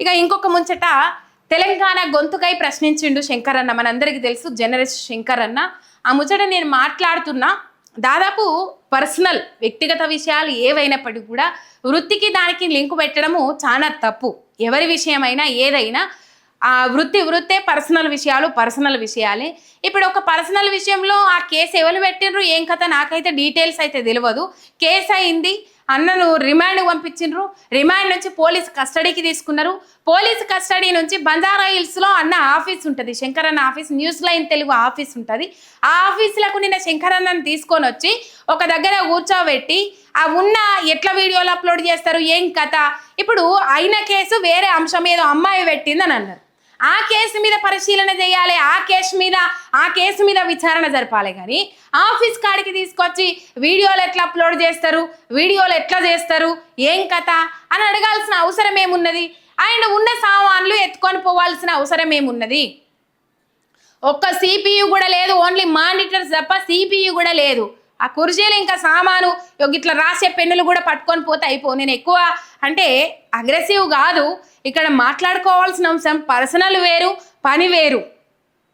ఇక ఇంకొక ముంచట తెలంగాణ గొంతుకై ప్రశ్నించిండు శంకర్ అన్న మనందరికీ తెలుసు జర్నలిస్ట్ శంకర్ అన్న ఆ ముచ్చట నేను మాట్లాడుతున్నా దాదాపు పర్సనల్ వ్యక్తిగత విషయాలు ఏవైనప్పటికీ కూడా వృత్తికి దానికి లింకు పెట్టడము చాలా తప్పు. ఎవరి విషయమైనా ఏదైనా ఆ వృత్తి వృత్తే పర్సనల్ విషయాలు పర్సనల్ విషయాలే. ఇప్పుడు ఒక పర్సనల్ విషయంలో ఆ కేసు ఎవరు పెట్టిండ్రు ఏం కథ నాకైతే డీటెయిల్స్ అయితే తెలియదు కేసు అయింది అన్నను రిమాండ్ పంపించిండ్రు. రిమాండ్ నుంచి పోలీస్ కస్టడీకి తీసుకున్నారు. పోలీస్ కస్టడీ నుంచి బంజారా హిల్స్లో అన్న ఆఫీస్ ఉంటుంది. Shankaranna office news line Telugu office ఉంటుంది. ఆ ఆఫీసులకు నిన్న శంకరన్నను తీసుకొని వచ్చి ఒక దగ్గర కూర్చోబెట్టి ఆ ఉన్న ఎట్లా వీడియోలు అప్లోడ్ చేస్తారు? ఏం కథ? ఇప్పుడు అయిన కేసు వేరే అంశం ఏదో అమ్మాయి పెట్టిందని అన్నారు. ఆ కేసు మీద పరిశీలన చేయాలి ఆ కేసు మీద ఆ కేసు మీద విచారణ జరపాలి. కానీ ఆఫీస్ కాడికి తీసుకొచ్చి వీడియోలు ఎట్లా అప్లోడ్ చేస్తారు వీడియోలు ఎట్లా చేస్తారు ఏం కథ అని అడగాల్సిన అవసరం ఏమున్నది? ఆయన ఉన్న సామాన్లు ఎత్తుకొని పోవాల్సిన అవసరం ఏమున్నది? ఒక్క సిపియు కూడా లేదు ఓన్లీ మానిటర్స్ తప్ప సిపియు కూడా లేదు. ఆ కుర్జీలు ఇంకా సామాను ఇట్లా రాసే పెన్నులు కూడా పట్టుకొని పోతే అయిపో నేను ఎక్కువ అంటే అగ్రెసివ్ కాదు. ఇక్కడ మాట్లాడుకోవాల్సిన అంశం పర్సనల్ వేరు పని వేరు.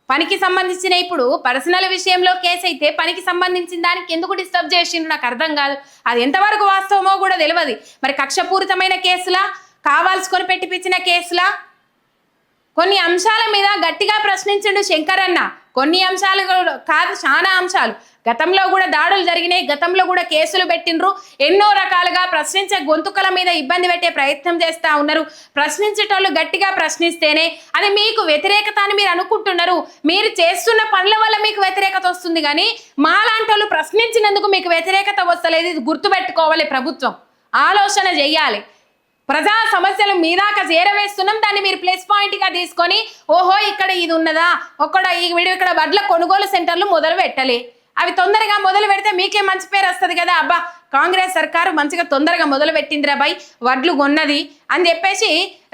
పనికి సంబంధించిన ఇప్పుడు పర్సనల్ విషయంలో కేసు అయితే పనికి సంబంధించిన దానికి ఎందుకు డిస్టర్బ్ చేసిండ్రు నాకు అర్థం కాదు. అది ఎంతవరకు వాస్తవమో కూడా తెలియదు మరి కక్షపూరితమైన కేసులా కావాల్సుకొని పెట్టిపించిన కేసులా కొన్ని అంశాల మీద గట్టిగా ప్రశ్నించిండు శంకరన్న. కొన్ని అంశాలు కాదు చాలా అంశాలు. గతంలో కూడా దాడులు జరిగినాయి గతంలో కూడా కేసులు పెట్టిండ్రు. ఎన్నో రకాలుగా ప్రశ్నించే గొంతుకల మీద ఇబ్బంది పెట్టే ప్రయత్నం చేస్తూ ఉన్నారు. ప్రశ్నించేటోళ్ళు గట్టిగా ప్రశ్నిస్తేనే అది మీకు వ్యతిరేకత అని మీరు అనుకుంటున్నారు. మీరు చేస్తున్న పనుల వల్ల మీకు వ్యతిరేకత వస్తుంది కానీ మాలాంటి వాళ్ళు ప్రశ్నించినందుకు మీకు వ్యతిరేకత వస్తలేదు. ఇది గుర్తుపెట్టుకోవాలి ప్రభుత్వం. ఆలోచన చెయ్యాలి ప్రజా సమస్యలు మీ దాకా చేరవేస్తున్నాం. దాన్ని మీరు ప్లస్ పాయింట్గా తీసుకొని ఓహో ఇక్కడ ఇది ఉన్నదా? ఒక్కడ ఈ వీడు ఇక్కడ వడ్ల కొనుగోలు సెంటర్లు మొదలు పెట్టలే అవి తొందరగా మొదలు పెడితే మీకే మంచి పేరు వస్తుంది కదా. అబ్బా కాంగ్రెస్ సర్కారు మంచిగా తొందరగా మొదలు పెట్టిందిరా బాయ్ వడ్లు కొన్నది అని చెప్పేసి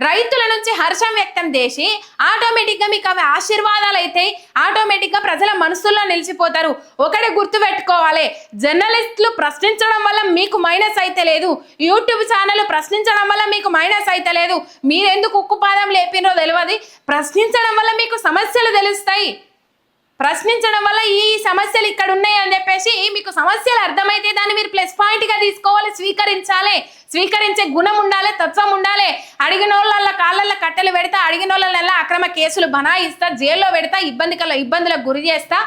రైతుల నుంచి హర్షం వ్యక్తం చేసి ఆటోమేటిక్గా మీకు అవి ఆశీర్వాదాలు అయితే ఆటోమేటిక్గా ప్రజల మనసుల్లో నిలిచిపోతారు. ఒకటి గుర్తు పెట్టుకోవాలి జర్నలిస్టులు ప్రశ్నించడం వల్ల మీకు మైనస్ అయితే లేదు యూట్యూబ్ ఛానల్ ప్రశ్నించడం వల్ల మీకు మైనస్ అయితే లేదు. మీరెందుకు ఉక్కుపాదం లేపినో తెలియదు ప్రశ్నించడం వల్ల మీకు సమస్యలు తెలుస్తాయి. ప్రశ్నించడం వల్ల ఈ సమస్యలు ఇక్కడ ఉన్నాయి అని చెప్పేసి మీకు సమస్యలు అర్థమైతే దాన్ని మీరు ప్లస్ పాయింట్గా తీసుకోవాలి స్వీకరించాలి. స్వీకరించే గుణం ఉండాలి తత్వం ఉండాలి. అడిగిన వాళ్ళ కాళ్ళల్లో కట్టెలు పెడతా అడిగిన వాళ్ళ అక్రమ కేసులు బనాయిస్తా జైల్లో పెడతా ఇబ్బంది కల ఇబ్బందులకు గురి చేస్తా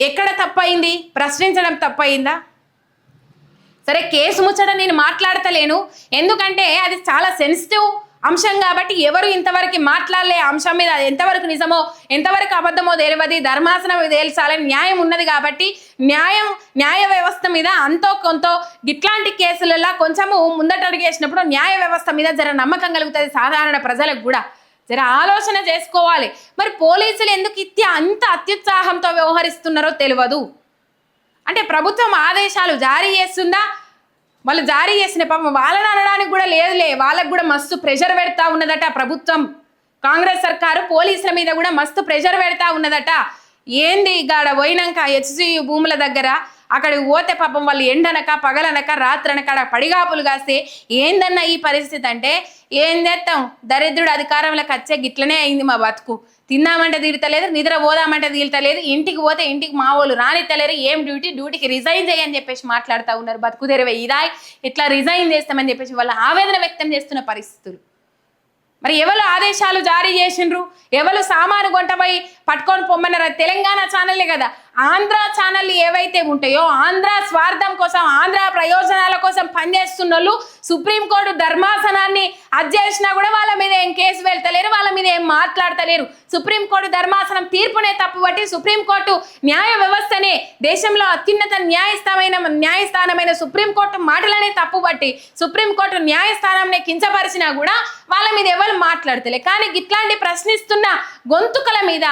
ఎక్కడ తప్పయింది? ప్రశ్నించడం తప్పయిందా? సరే కేసు ముచ్చట నేను మాట్లాడతలేను. ఎందుకంటే అది చాలా సెన్సిటివ్ అంశం కాబట్టి ఎవరు ఇంతవరకు మాట్లాడలే అంశం మీద ఎంతవరకు నిజమో ఎంతవరకు అబద్ధమో తెలియదు. ధర్మాసనం తేల్చాలని న్యాయం ఉన్నది కాబట్టి న్యాయం న్యాయ వ్యవస్థ మీద అంతో కొంత ఇట్లాంటి కేసులలో కొంచెము ముందటడుగేసినప్పుడు న్యాయ వ్యవస్థ మీద జర నమ్మకం కలుగుతుంది సాధారణ ప్రజలకు కూడా. జర ఆలోచన చేసుకోవాలి. మరి పోలీసులు ఎందుకు ఇత్య అంత అత్యుత్సాహంతో వ్యవహరిస్తున్నారో తెలియదు. అంటే ప్రభుత్వం ఆదేశాలు జారీ చేస్తుందా? వాళ్ళు జారీ చేసిన పాపం వాళ్ళని అనడానికి కూడా లేదులే. వాళ్ళకు కూడా మస్తు ప్రెషర్ పెడతా ఉన్నదట ప్రభుత్వం. కాంగ్రెస్ సర్కారు పోలీసుల మీద కూడా మస్తు ప్రెషర్ పెడతా ఉన్నదట. ఏంది గాడ పోయినాక హెచ్సి భూముల దగ్గర అక్కడికి పోతే పాపం వాళ్ళు ఎండనక పగలనక రాత్రనక ఆడ పడిగాపులు కాస్తే ఏందన్న ఈ పరిస్థితి అంటే ఏం చేస్తాం? దరిద్రుడు అధికారంలోకి వచ్చే గిట్లనే అయింది మా బతుకు. తిన్నామంటే తీరుతలేదు నిద్ర పోదామంటే తీరుతలేదు ఇంటికి పోతే ఇంటికి మా వాళ్ళు రానిత్తలేరు ఏం డ్యూటీ? డ్యూటీకి రిజైన్ చేయని చెప్పేసి మాట్లాడుతూ ఉన్నారు. బతుకు తెరవే ఇదా ఇట్లా రిజైన్ చేస్తామని చెప్పేసి వాళ్ళు ఆవేదన వ్యక్తం చేస్తున్న పరిస్థితులు. మరి ఎవరు ఆదేశాలు జారీ చేసిండ్రు? ఎవరు సామాను కొంటపోయి పట్టుకొని పొమ్మన్నారు? తెలంగాణ ఛానల్లే కదా. ఆంధ్ర ఛానల్ ఏవైతే ఉంటాయో ఆంధ్ర స్వార్థం కోసం ఆంధ్ర ప్రయోజనాల కోసం పనిచేస్తున్న వాళ్ళు సుప్రీంకోర్టు ధర్మాసనాన్ని అధ్యక్షినా కూడా వాళ్ళ మీద ఏం కేసు వెళ్తలేరు వాళ్ళ మీద ఏం మాట్లాడతలేరు. సుప్రీంకోర్టు ధర్మాసనం తీర్పునే తప్పుబట్టి సుప్రీంకోర్టు న్యాయ వ్యవస్థనే దేశంలో అత్యున్నత న్యాయస్థానమైన న్యాయస్థానమైన సుప్రీంకోర్టు మాటలనే తప్పుబట్టి సుప్రీంకోర్టు న్యాయస్థానంనే కించపరిచినా కూడా వాళ్ళ మీద ఎవరు మాట్లాడతలే. కానీ ఇట్లాంటి ప్రశ్నిస్తున్న గొంతుకల మీద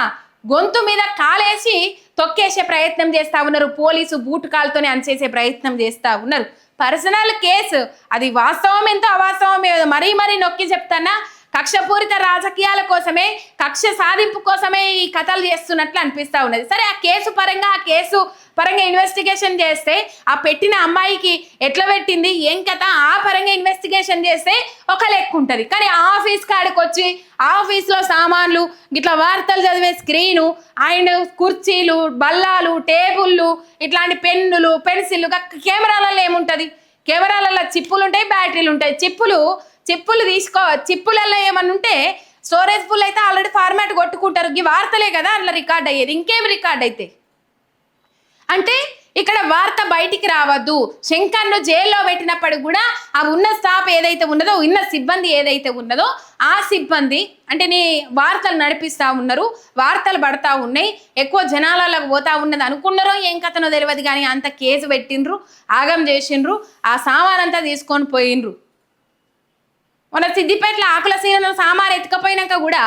గొంతు మీద కాలేసి తొక్కేసే ప్రయత్నం చేస్తా ఉన్నారు. పోలీసు బూటు కాలుతోనే అంచేసే ప్రయత్నం చేస్తా ఉన్నారు. పర్సనల్ కేసు అది వాస్తవం ఎంతో అవాస్తవం ఏదో మరీ మరీ నొక్కి చెప్తానా? కక్షపూరిత రాజకీయాల కోసమే కక్ష సాధింపు కోసమే ఈ కథలు చేస్తున్నట్లు అనిపిస్తూ ఉన్నది. సరే ఆ కేసు పరంగా ఆ కేసు పరంగా ఇన్వెస్టిగేషన్ చేస్తే ఆ పెట్టిన అమ్మాయికి ఎట్లా పెట్టింది ఏం కథ ఆ పరంగా ఇన్వెస్టిగేషన్ చేస్తే ఒక లెక్క ఉంటుంది. కానీ ఆఫీస్ కాడికి వచ్చి ఆఫీస్లో సామాన్లు ఇట్లా వార్తలు చదివే స్క్రీను అండ్ కుర్చీలు బల్లాలు టేబుళ్ళు ఇట్లాంటి పెన్నులు పెన్సిళ్ళు కెమెరాలలో ఏముంటుంది? కెమెరాలలో చిప్పులు ఉంటాయి బ్యాటరీలు ఉంటాయి చిప్పులు చిప్పులు తీసుకో చిప్పులలో ఏమన్నా ఉంటే స్టోరేజ్ ఫుల్ అయితే ఆల్రెడీ ఫార్మాట్ కొట్టుకుంటారు. ఈ వార్తలే కదా అందులో రికార్డ్ అయ్యేది. ఇంకేం రికార్డ్ అయితే? అంటే ఇక్కడ వార్త బయటికి రావద్దు. శంకర్ను జైల్లో పెట్టినప్పుడు కూడా ఆ ఉన్న స్టాఫ్ ఏదైతే ఉన్నదో ఉన్న సిబ్బంది ఏదైతే ఉన్నదో ఆ సిబ్బంది అంటే నీ వార్తలు నడిపిస్తూ ఉన్నారు వార్తలు పడతా ఉన్నాయి ఎక్కువ జనాలకు పోతా ఉన్నది అనుకున్నారో ఏం కథనో తెలియదు కానీ అంత కేసు పెట్టిండ్రు ఆగం చేసిండ్రు ఆ సామానంతా తీసుకొని పోయిండ్రు. మన సిద్దిపేటలో ఆకుల సీన సామాన్ ఎత్తుకపోయినాక కూడా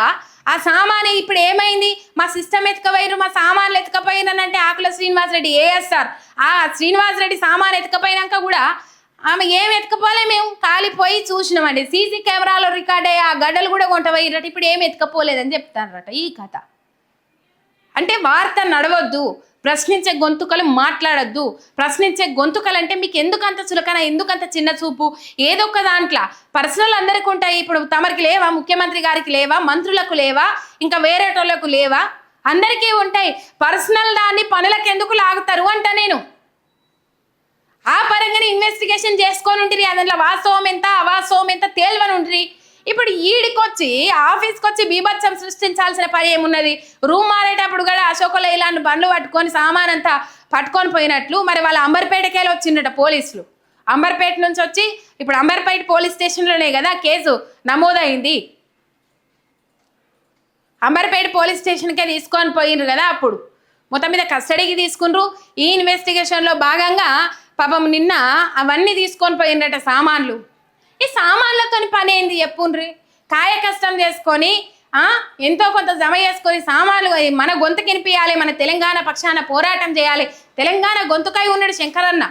ఆ సామాన్ ఇప్పుడు ఏమైంది? మా సిస్టమ్ ఎత్తుకపోయారు మా సామాన్లు ఎత్తుకపోయినంటే ఆకుల శ్రీనివాస్ రెడ్డి ఏఎస్ఆర్. ఆ శ్రీనివాస్ రెడ్డి సామాన్ ఎత్తుకపోయినాక కూడా ఆమె ఏం ఎత్తుకపోలే మేము? కాలిపోయి చూసినామండి. సీసీ కెమెరాలో రికార్డ్ అయ్యి ఆ గడ్డలు కూడా కొంట ఇప్పుడు ఏం ఎత్తుకపోలేదని చెప్తానరట ఈ కథ. అంటే వార్త నడవద్దు. ప్రశ్నించే గొంతుకలు మాట్లాడొద్దు. ప్రశ్నించే గొంతుకలు అంటే మీకు ఎందుకంత చులకన ఎందుకంత చిన్న చూపు? ఏదో ఒక దాంట్లో. పర్సనల్ అందరికి ఉంటాయి. ఇప్పుడు తమరికి లేవా? ముఖ్యమంత్రి గారికి లేవా? మంత్రులకు లేవా? ఇంకా వేరేటోళ్ళకు లేవా? అందరికీ ఉంటాయి. పర్సనల్ దాన్ని పనులకు ఎందుకు లాగుతారు అంట నేను. ఆ పరంగానే ఇన్వెస్టిగేషన్ చేసుకొని ఉంటుంది అందులో వాస్తవం ఎంత అవాస్తవం ఎంత తేల్వని ఉంటుంది ఇప్పుడు ఈడికొచ్చి ఆఫీస్కి వచ్చి బీభత్సం సృష్టించాల్సిన పని ఏమున్నది? రూమ్ మారేటప్పుడు కూడా అశోకలో ఇలాంటి బండ్లు పట్టుకొని సామాన్ అంతా పట్టుకొని పోయినట్లు మరి వాళ్ళ అంబర్పేటకెళ్ళి వచ్చిండట పోలీసులు. అంబర్పేట నుంచి వచ్చి ఇప్పుడు అంబర్పేట పోలీస్ స్టేషన్లోనే కదా కేసు నమోదైంది. అంబర్పేట పోలీస్ స్టేషన్కే తీసుకొని పోయినరు కదా అప్పుడు. మొత్తం మీద కస్టడీకి తీసుకున్నారు ఈ ఇన్వెస్టిగేషన్లో భాగంగా పాపం నిన్న అవన్నీ తీసుకొని పోయిండట సామాన్లు. ఈ సామాన్లతో పని ఏంది చెప్పుండ్రి? కాయ కష్టం చేసుకొని ఆ, ఎంతో కొంత జమ చేసుకొని సామాన్లు మన గొంతు కినిపియాలి మన తెలంగాణ పక్షాన పోరాటం చేయాలి. తెలంగాణ గొంతుకై ఉన్నాడు శంకరన్న.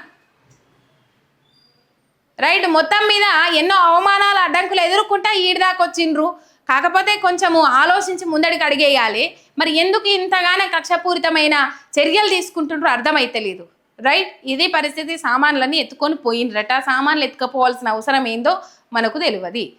రైట్ మొత్తం మీద ఎన్నో అవమానాలు అడ్డంకులు ఎదుర్కొంటా ఈడిదాకా వచ్చిండ్రు. కాకపోతే కొంచెము ఆలోచించి ముందడికి అడిగేయాలి. మరి ఎందుకు ఇంతగానో కక్షపూరితమైన చర్యలు తీసుకుంటుండ్రో అర్థమైతలేదు. రైట్ ఇదే పరిస్థితి సామాన్లన్నీ ఎత్తుకొని పోయినరట సామాన్లు ఎత్తుకపోవాల్సిన అవసరం ఏందో మనకు తెలియదు.